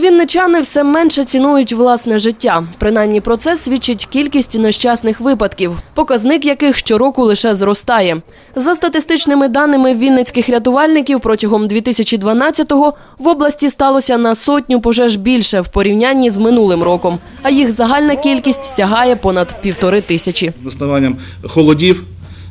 Вінничани все менше цінують власне життя. Принаймні про це свідчить кількість нещасних випадків, показник яких щороку лише зростає. За статистичними даними вінницьких рятувальників, протягом 2012-го в області сталося на сотню пожеж більше в порівнянні з минулим роком, а їх загальна кількість сягає понад півтори тисячі. З наставанням холодів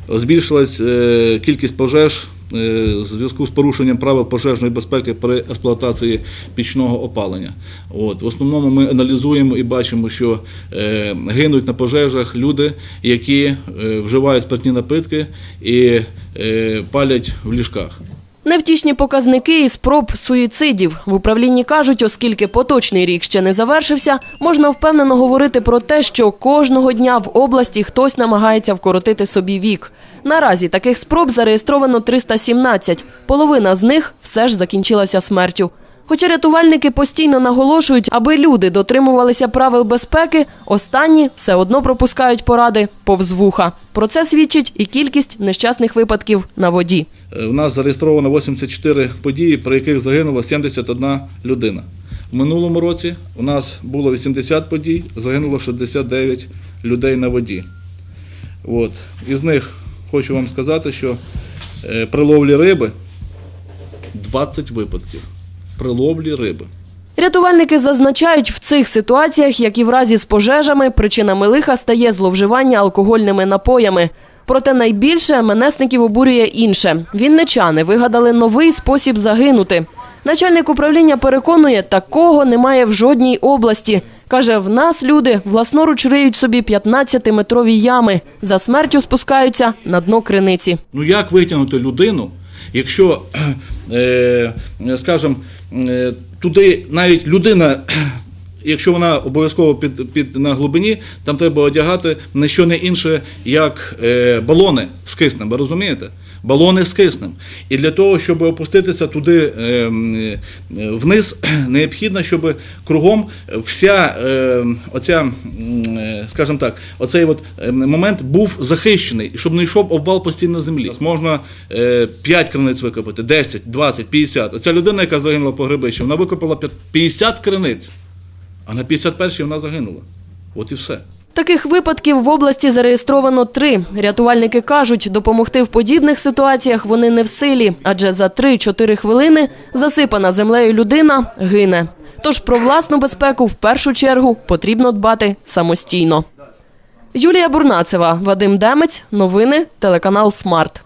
збільшилась е, кількість пожеж е, в зв'язку з порушенням правил пожежної безпеки при експлуатації пічного опалення. От. В основному ми аналізуємо і бачимо, що е, гинуть на пожежах люди, які е, вживають спиртні напитки і е, палять в ліжках. Невтішні показники і спроб суїцидів. В управлінні кажуть, оскільки поточний рік ще не завершився, можна впевнено говорити про те, що кожного дня в області хтось намагається вкоротити собі вік. Наразі таких спроб зареєстровано 317. Половина з них все ж закінчилася смертю. Хоча рятувальники постійно наголошують, аби люди дотримувалися правил безпеки, останні все одно пропускають поради повз вуха. Про це свідчить і кількість нещасних випадків на воді. Е, В нас зареєстровано 84 події, при яких загинула 71 людина. В минулому році у нас було 80 подій, загинуло 69 людей на воді. От. Із них хочу вам сказати, що е, при ловлі риби 20 випадків. При ловлі риби. Рятувальники зазначають, в цих ситуаціях, як і в разі з пожежами, причинами лиха стає зловживання алкогольними напоями. Проте найбільше менесників обурює інше. Вінничани вигадали новий спосіб загинути. Начальник управління переконує, такого немає в жодній області. Каже, в нас люди власноруч риють собі 15-метрові ями. За смертю спускаються на дно криниці. Ну як витягнути людину, якщо, е, скажімо, е, туди навіть людина, якщо вона обов'язково під, під, на глибині, там треба одягати не що не інше, як е, балони з киснем, ви розумієте? Балони з киснем. І для того, щоб опуститися туди е, е, вниз, необхідно, щоб кругом вся е, оця, скажімо так, оцей от е, момент був захищений, щоб не йшов обвал постійно землі. Можна е, 5 криниць викопати, 10, 20, 50. Оця людина, яка загинула по грибищі, вона викопала 50 криниць, а на 51-й вона загинула. От і все. Таких випадків в області зареєстровано три. Рятувальники кажуть, допомогти в подібних ситуаціях вони не в силі, адже за 3-4 хвилини засипана землею людина гине. Тож про власну безпеку в першу чергу потрібно дбати самостійно. Юлія Бурнацева, Вадим Демець, новини, телеканал Смарт.